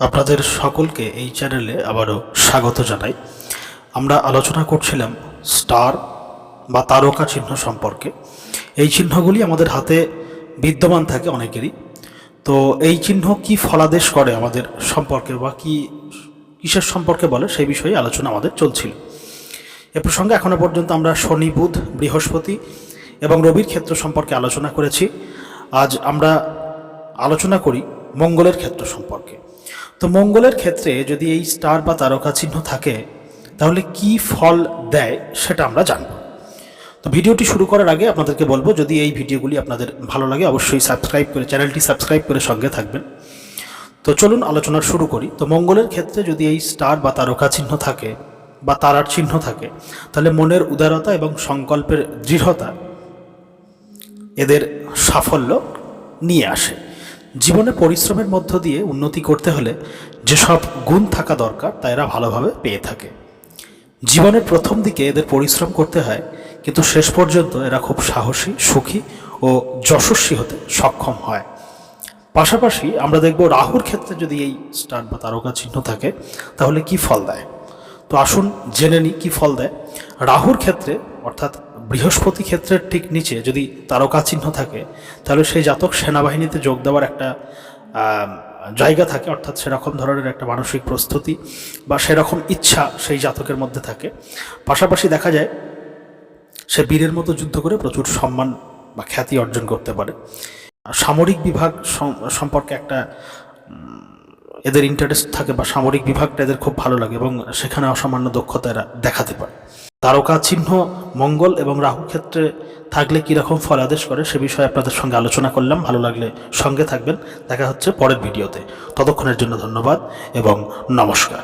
আপনাদের সকলকে এই চ্যানেলে আবারও স্বাগত জানাই। আমরা আলোচনা করছিলাম স্টার বা তারকা চিহ্ন সম্পর্কে। এই চিহ্নগুলি আমাদের হাতে বিদ্যমান থাকে অনেকেরই। তো এই চিহ্ন কি ফলাদেশ করে আমাদের সম্পর্কে বা কি কিসের সম্পর্কে বলে সেই বিষয়ে আলোচনা আমাদের চলছিল। এ প্রসঙ্গে এখনও পর্যন্ত আমরা শনি, বুধ, বৃহস্পতি এবং রবির ক্ষেত্র সম্পর্কে আলোচনা করেছি। আজ আমরা আলোচনা করি মঙ্গলের ক্ষেত্র সম্পর্কে। তো মঙ্গলের ক্ষেত্রে যদি এই স্টার বা তারকা চিহ্ন থাকে, তাহলে কি ফল দেয় সেটা আমরা জানব। তো ভিডিওটি শুরু করার আগে আপনাদেরকে বলব, যদি এই ভিডিওগুলি আপনাদের ভালো লাগে, অবশ্যই সাবস্ক্রাইব করে চ্যানেলটি সাবস্ক্রাইব করে সঙ্গে থাকবেন। তো চলুন আলোচনা শুরু করি। তো মঙ্গলের ক্ষেত্রে যদি এই স্টার বা তারকা চিহ্ন থাকে বা তারার চিহ্ন থাকে, তাহলে মনের উদারতা এবং সংকল্পের দৃঢ়তা এদের সাফল্য নিয়ে আসে। জীবনে পরিশ্রমের মধ্য দিয়ে উন্নতি করতে হলে যেসব গুণ থাকা দরকার, তা এরা ভালোভাবে পেয়ে থাকে। জীবনের প্রথম দিকে এদের পরিশ্রম করতে হয়, কিন্তু শেষ পর্যন্ত এরা খুব সাহসী, সুখী ও যশস্বী হতে সক্ষম হয়। পাশাপাশি আমরা দেখব রাহুর ক্ষেত্রে যদি এই স্টার বা তারকা চিহ্ন থাকে, তাহলে কি ফল দেয়? তো আসুন জেনে নিই কী ফল দেয়। রাহুর ক্ষেত্রে, অর্থাৎ বৃহস্পতি ক্ষেত্রের ঠিক নিচে যদি তারকা চিহ্ন থাকে, তাহলে সেই জাতক সেনাবাহিনীতে যোগ দেওয়ার একটা জায়গা থাকে, অর্থাৎ সেরকম ধরনের একটা মানসিক প্রস্তুতি বা সেরকম ইচ্ছা সেই জাতকের মধ্যে থাকে। পাশাপাশি দেখা যায়, সে বীরের মতো যুদ্ধ করে প্রচুর সম্মান বা খ্যাতি অর্জন করতে পারে। সামরিক বিভাগ সম্পর্কে একটা এদের ইন্টারেস্ট থাকে বা সামরিক বিভাগটা এদের খুব ভালো লাগে এবং সেখানে অসামান্য দক্ষতা এরা দেখাতে পারে। তারকা চিহ্ন মঙ্গল এবং রাহু ক্ষেত্রে থাকলে কীরকম ফল আদেশ করে সে বিষয়ে আপনাদের সঙ্গে আলোচনা করলাম। ভালো লাগলে সঙ্গে থাকবেন। দেখা হচ্ছে পরের ভিডিওতে। ততক্ষণের জন্য ধন্যবাদ এবং নমস্কার।